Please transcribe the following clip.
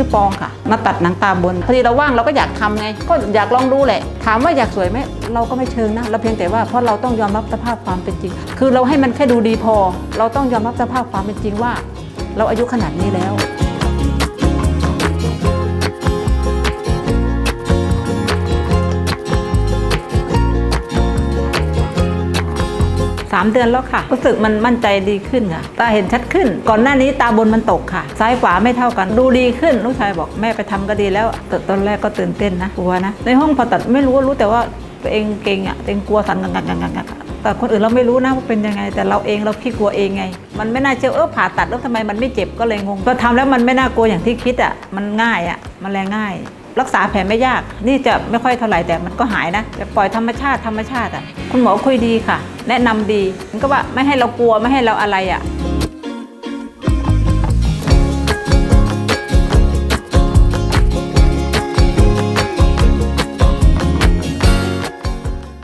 ชื่อปองค่ะ มาตัดหนังตาบนพอดีเราว่างเราก็อยากทำไง ก็อยากลองดูแหละ ถามว่าอยากสวยไหมเราก็ไม่เชิงนะเราเพียงแต่ว่าเพราะเราต้องยอมรับสภาพความเป็นจริง คือเราให้มันแค่ดูดีพอ เราต้องยอมรับสภาพความเป็นจริงว่า เราอายุขนาดนี้แล้ว สามเดือนแล้วค่ะ รู้สึกมันมั่นใจดีขึ้นค่ะตาเห็นชัดขึ้น ก่อนหน้านี้ตาบนมันตกค่ะ ซ้ายขวาไม่เท่ากันดูดีขึ้นลูกชายบอกแม่ไปทำก็ดีแล้วแต่ตอนแรกก็ตื่นเต้นนะกลัวนะในห้องผ่าตัดไม่รู้รู้แต่ว่าตัวเองเก่งอะตัวเองกลัวสั่นงันงันงันงันแต่คนอื่นเราไม่รู้นะว่าเป็นยังไง แต่เราเองเราขี้กลัวเองไง มันไม่น่าเชื่อเออผ่าตัดแล้วทำไมมันไม่เจ็บก็เลยงงพอทำแล้วมันไม่น่ากลัวอย่างที่คิดอะมันง่ายอะมันแรงง่าย รักษาแผลไม่ยาก นี่จะไม่ค่อยเท่าไหร่แต่มันก็หายนะแต่ปล่อยธรรมชาติธรรมชาติอะคุณหมอคุยดีค่ะ แนะนำดีมันก็ว่าไม่ให้เรากลัวไม่ให้เราอะไรอะ